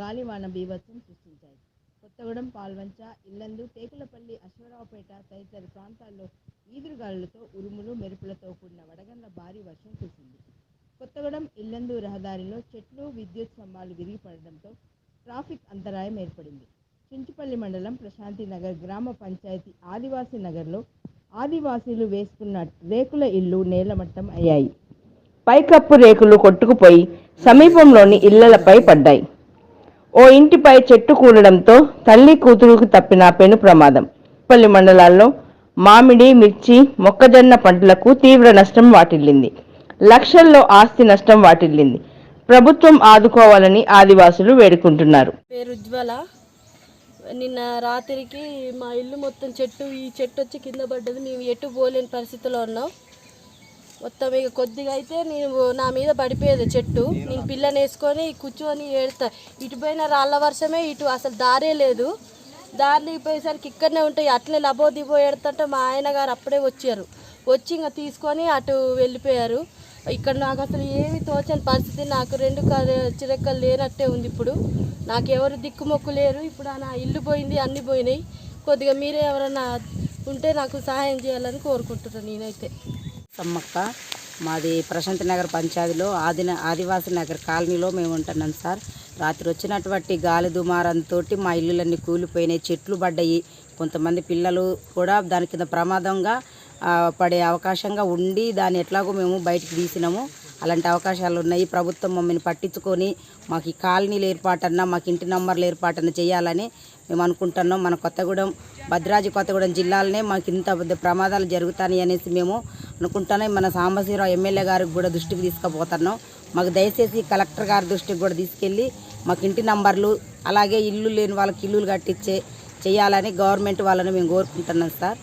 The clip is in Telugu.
గాలివాన బీభత్సం సృష్టించాయి. కొత్తగూడెం పాల్వంచ ఇల్లందు టేకులపల్లి అశ్వరావుపేట తదితర ప్రాంతాల్లో ఈదురుగాలులతో ఉరుములు మెరుపులతో కూడిన వడగండ్ల భారీ వర్షం కురిసింది. కొత్తగూడెం ఇల్లందు రహదారిలో చెట్లు విద్యుత్ స్తంభాలు విరిగిపడడంతో ట్రాఫిక్ అంతరాయం ఏర్పడింది. చించుపల్లి మండలం ప్రశాంతి నగర్ గ్రామ పంచాయతీ ఆదివాసీ నగర్లో ఆదివాసీలు వేసుకున్న రేకుల ఇల్లు నేలమట్టం అయ్యాయి. పైకప్పు రేకులు కొట్టుకుపోయి సమీపంలోని ఇళ్ళలపై పడ్డాయి. ఓ ఇంటిపై చెట్టు కూలడంతో తల్లి కూతురుకు తప్పిన పెను ప్రమాదం. పల్లి మండలాల్లో మామిడి మిర్చి మొక్కజొన్న పంటలకు తీవ్ర నష్టం వాటిల్లింది. లక్షల్లో ఆస్తి నష్టం వాటిల్లింది. ప్రభుత్వం ఆదుకోవాలని ఆదివాసులు వేడుకుంటున్నారు. పేరు ఉజ్వల. నిన్న రాత్రికి మా ఇల్లు మొత్తం చెట్టు ఈ చెట్టు వచ్చి కింద పడ్డది. మేము ఎటు పోలేని పరిస్థితిలో ఉన్నాం మొత్తం ఇక కొద్దిగా అయితే నేను నా మీద పడిపోయేది చెట్టు. నేను పిల్లని వేసుకొని కూర్చొని ఏడుతా ఇటు పోయిన రాళ్ళ వర్షమే ఇటు అసలు దారే లేదు. దారి పోయేసరికి ఇక్కడనే ఉంటాయి. అట్లే లబో దిబో ఏడుతుంటే మా ఆయన గారు అప్పుడే వచ్చారు. వచ్చి ఇంకా తీసుకొని అటు వెళ్ళిపోయారు. ఇక్కడ నాకు అసలు ఏమి తోచని పరిస్థితి. నాకు రెండు చిరక్కలు లేనట్టే ఉంది ఇప్పుడు. నాకు ఎవరు దిక్కుమొక్కు లేరు. ఇప్పుడు నా ఇల్లు పోయింది అన్నీ పోయినాయి. కొద్దిగా మీరే ఎవరన్నా ఉంటే నాకు సహాయం చేయాలని కోరుకుంటున్నాను నేనైతే. సమ్మక్క. మాది ప్రశాంత్ నగర్ పంచాయతీలో ఆది ఆదివాసీ నగర్ కాలనీలో మేము ఉంటున్నాం సార్. రాత్రి వచ్చినటువంటి గాలి దుమారంతో మా ఇల్లులన్నీ కూలిపోయినాయి చెట్లు పడ్డాయి. కొంతమంది పిల్లలు కూడా దాని కింద ప్రమాదంగా పడే అవకాశంగా ఉండి దాన్ని ఎట్లాగో మేము బయటికి తీసినాము. అలాంటి అవకాశాలు ఉన్నాయి. ప్రభుత్వం మమ్మల్ని పట్టించుకొని మాకు ఈ కాలనీలు ఏర్పాటన్నా మాకు ఇంటి నంబర్లు ఏర్పాటన్నా చేయాలని మేము అనుకుంటున్నాం. మన కొత్తగూడెం భద్రాద్రి కొత్తగూడెం జిల్లాలనే మాకు ఇంత పెద్ద ప్రమాదాలు జరుగుతాయి అనేసి మేము అనుకుంటున్నాం. మన సాంబశివరావు ఎమ్మెల్యే గారికి కూడా దృష్టికి తీసుకుపోతున్నాం. మాకు దయచేసి కలెక్టర్ గారి దృష్టికి కూడా తీసుకెళ్ళి మాకు ఇంటి నంబర్లు అలాగే ఇల్లు లేని వాళ్ళకి ఇల్లులు కట్టించే చేయాలని గవర్నమెంట్ వాళ్ళని మేము కోరుకుంటున్నాం సార్.